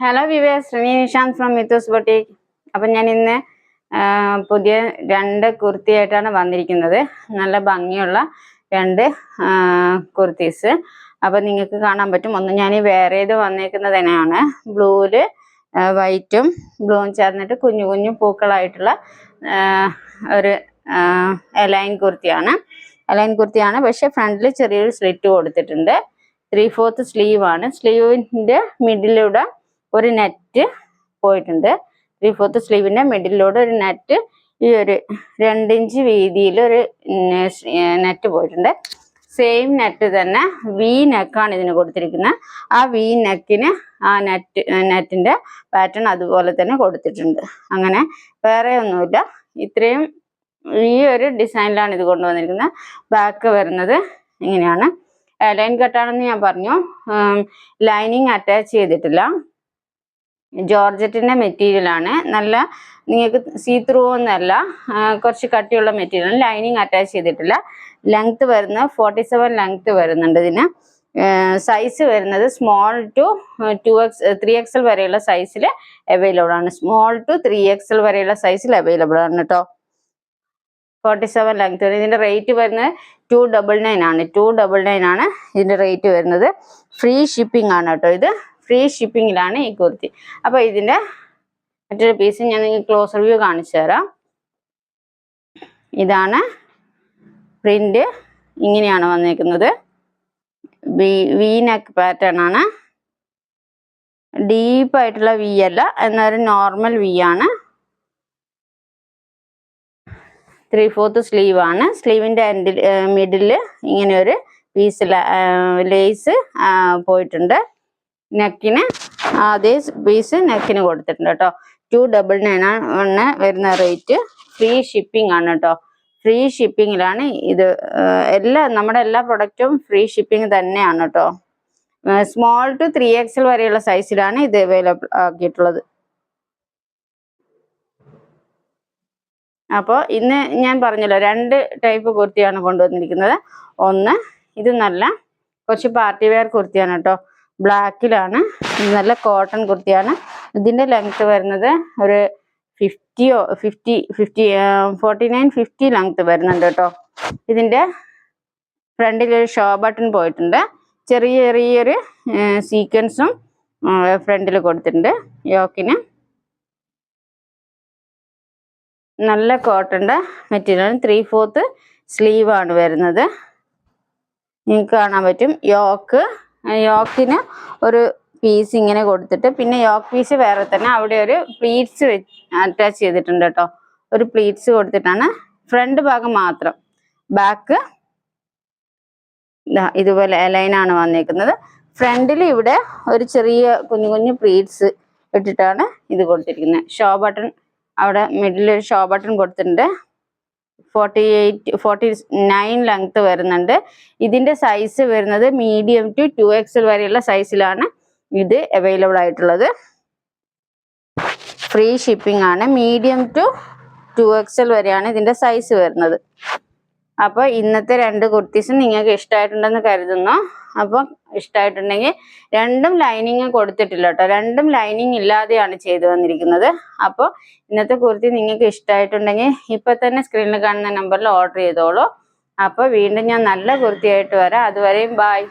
Hello viewers Sree Nishanth from Mithus boutique അപ്പം ഞാൻ ഇന്ന് പുതിയ രണ്ട് കുർത്തിയായിട്ടാണ് വന്നിരിക്കുന്നത്. നല്ല ഭംഗിയുള്ള രണ്ട് കുർത്തീസ്. അപ്പം നിങ്ങൾക്ക് കാണാൻ പറ്റും. ഒന്ന് ഞാൻ ഈ വേറെ ഇത് വന്നേക്കുന്നത് തന്നെയാണ്. ബ്ലൂവിൽ വൈറ്റും ബ്ലൂവും ചേർന്നിട്ട് കുഞ്ഞു കുഞ്ഞു പൂക്കളായിട്ടുള്ള ഒരു എലൈൻ കുർത്തിയാണ്. എലൈൻ കുർത്തിയാണ്. പക്ഷെ ഫ്രണ്ടിൽ ചെറിയൊരു സ്ലിറ്റ് കൊടുത്തിട്ടുണ്ട്. ത്രീ ഫോർത്ത് സ്ലീവാണ് സ്ലീവിന്റെ മിഡിലൂടെ ഒരു നെറ്റ് പോയിട്ടുണ്ട്. ത്രീ ഫോർത്ത് സ്ലീവിന്റെ മിഡിലൂടെ ഒരു നെറ്റ് ഈ ഒരു രണ്ടിഞ്ച് വീതിയിൽ ഒരു നെറ്റ് പോയിട്ടുണ്ട്. സെയിം നെറ്റ് തന്നെ വി നെക്കാണ് ഇതിന് കൊടുത്തിരിക്കുന്നത്. ആ വി നെക്കിന് ആ നെറ്റ് നെറ്റിന്റെ പാറ്റേൺ അതുപോലെ തന്നെ കൊടുത്തിട്ടുണ്ട്. അങ്ങനെ വേറെ ഒന്നുമില്ല. ഇത്രയും ഈ ഒരു ഡിസൈനിലാണ് ഇത് കൊണ്ടുവന്നിരിക്കുന്നത്. ബാക്ക് വരുന്നത് ഇങ്ങനെയാണ്. ലൈൻ കട്ടാണെന്ന് ഞാൻ പറഞ്ഞു. ലൈനിങ് അറ്റാച്ച് ചെയ്തിട്ടില്ല. ജോർജറ്റിന്റെ മെറ്റീരിയൽ ആണ്. നല്ല നിങ്ങൾക്ക് സീ ത്രൂ ഒന്നല്ല കുറച്ച് കട്ടിയുള്ള മെറ്റീരിയൽ ലൈനിങ് അറ്റാച്ച് ചെയ്തിട്ടില്ല. ലെങ്ത് വരുന്ന ഫോർട്ടി സെവൻ ലെങ്ത് വരുന്നുണ്ട് ഇതിന്. സൈസ് വരുന്നത് small to two X three XL വരെയുള്ള സൈസിൽ അവൈലബിൾ ആണ്. സ്മോൾ ടു ത്രീ എക്സൽ വരെയുള്ള സൈസിൽ അവൈലബിൾ ആണ് കേട്ടോ ഫോർട്ടി സെവൻ ലെങ്ത് ഇതിന്റെ റേറ്റ് വരുന്നത് ടു ഡബിൾ നയൻ ആണ്. ടു ഡബിൾ നയൻ ആണ് ഇതിന്റെ റേറ്റ് വരുന്നത്. ഫ്രീ ഷിപ്പിംഗ് ആണ് കേട്ടോ ഇത്. ഫ്രീ ഷിപ്പിങ്ങിലാണ് ഈ കുർത്തി. അപ്പോൾ ഇതിന്റെ മറ്റൊരു പീസ് ഞാൻ നിങ്ങൾക്ക് ക്ലോസർ വ്യൂ കാണിച്ചു തരാം. ഇതാണ് പ്രിന്റ് ഇങ്ങനെയാണ് വന്നിരിക്കുന്നത് വി നെക്ക് പാറ്റേൺ ആണ്. ഡീപ്പായിട്ടുള്ള വി അല്ല എന്നൊരു നോർമൽ വി ആണ്. ത്രീ ഫോർത്ത് സ്ലീവ് ആണ് സ്ലീവിന്റെ എൻഡിൽ മിഡിൽ ഇങ്ങനെ ഒരു പീസ് ലേസ് പോയിട്ടുണ്ട്. നെക്കിന് അതേ പീസ് നെക്കിന് കൊടുത്തിട്ടുണ്ട് കേട്ടോ. ടു ഡബിൾ നയൻ ആണ് വരുന്ന റേറ്റ്. ഫ്രീ ഷിപ്പിംഗ് ആണ് കേട്ടോ. ഫ്രീ ഷിപ്പിങ്ങിലാണ് ഇത് എല്ലാ നമ്മുടെ എല്ലാ പ്രൊഡക്റ്റും ഫ്രീ ഷിപ്പിംഗ് തന്നെയാണ് കേട്ടോ. സ്മോൾ ടു ത്രീ എക്സൽ വരെയുള്ള സൈസിലാണ് ഇത് അവൈലബിൾ ആക്കിയിട്ടുള്ളത്. അപ്പോൾ ഇന്ന് ഞാൻ പറഞ്ഞല്ലോ രണ്ട് ടൈപ്പ് കുർത്തിയാണ് കൊണ്ടുവന്നിരിക്കുന്നത്. ഒന്ന് ഇത് നല്ല കുറച്ച് പാർട്ടി വെയർ കുർത്തിയാണ് കേട്ടോ. ബ്ലാക്കിലാണ്. നല്ല കോട്ടൺ കുർത്തിയാണ്. ഇതിന്റെ ലെങ്ത് വരുന്നത് ഒരു ഫിഫ്റ്റിയോ fifty fifty forty nine fifty length വരുന്നുണ്ട് കേട്ടോ. ഇതിന്റെ ഫ്രണ്ടിൽ ഒരു ഷോ ബട്ടൺ പോയിട്ടുണ്ട്. ചെറിയ ചെറിയൊരു സീക്വൻസും ഫ്രണ്ടിൽ കൊടുത്തിട്ടുണ്ട് യോക്കിന്. നല്ല കോട്ടന്റെ മെറ്റീരിയൽ ത്രീ ഫോർത്ത് സ്ലീവാണ് വരുന്നത്. നിങ്ങൾക്ക് കാണാൻ പറ്റും. യോക്ക് യോക്കിന് ഒരു പീസ് ഇങ്ങനെ കൊടുത്തിട്ട് പിന്നെ യോക്ക് പീസ് വേറെ തന്നെ അവിടെ ഒരു പ്ലീറ്റ്സ് അറ്റാച്ച് ചെയ്തിട്ടുണ്ട് കേട്ടോ. ഒരു പ്ലീറ്റ്സ് കൊടുത്തിട്ടാണ്. ഫ്രണ്ട് ഭാഗം മാത്രം. ബാക്ക് ഇതുപോലെ ലൈനാണ് വന്നേക്കുന്നത്. ഫ്രണ്ടിൽ ഇവിടെ ഒരു ചെറിയ കുഞ്ഞു കുഞ്ഞു പ്ലീറ്റ്സ് ഇട്ടിട്ടാണ് ഇത് കൊടുത്തിരിക്കുന്നത്. ഷോ ബട്ടൺ അവിടെ മിഡിൽ ഒരു ഷോ ബട്ടൺ കൊടുത്തിട്ടുണ്ട്. Forty eight forty nine length വരുന്നുണ്ട്. ഇതിന്റെ സൈസ് വരുന്നത് മീഡിയം ടു ടു എക്സൽ വരെയുള്ള സൈസിലാണ് ഇത് അവൈലബിൾ ആയിട്ടുള്ളത്. ഫ്രീ ഷിപ്പിംഗ് ആണ്. മീഡിയം ടു ടു എക്സൽ വരെയാണ് ഇതിന്റെ സൈസ് വരുന്നത്. അപ്പോൾ ഇന്നത്തെ രണ്ട് കുർത്തീസും നിങ്ങൾക്ക് ഇഷ്ടമായിട്ടുണ്ടെന്ന് കരുതുന്നു. അപ്പോൾ ഇഷ്ടമായിട്ടുണ്ടെങ്കിൽ രണ്ടും ലൈനിങ് കൊടുത്തിട്ടില്ല കേട്ടോ. രണ്ടും ലൈനിങ് ഇല്ലാതെയാണ് ചെയ്തു വന്നിരിക്കുന്നത്. അപ്പോൾ ഇന്നത്തെ കുർത്തി നിങ്ങൾക്ക് ഇഷ്ടമായിട്ടുണ്ടെങ്കിൽ ഇപ്പൊ തന്നെ സ്ക്രീനിൽ കാണുന്ന നമ്പറിൽ ഓർഡർ ചെയ്തോളൂ. അപ്പോൾ വീണ്ടും ഞാൻ നല്ല കുർത്തിയായിട്ട് വരാം. അതുവരെയും ബായ്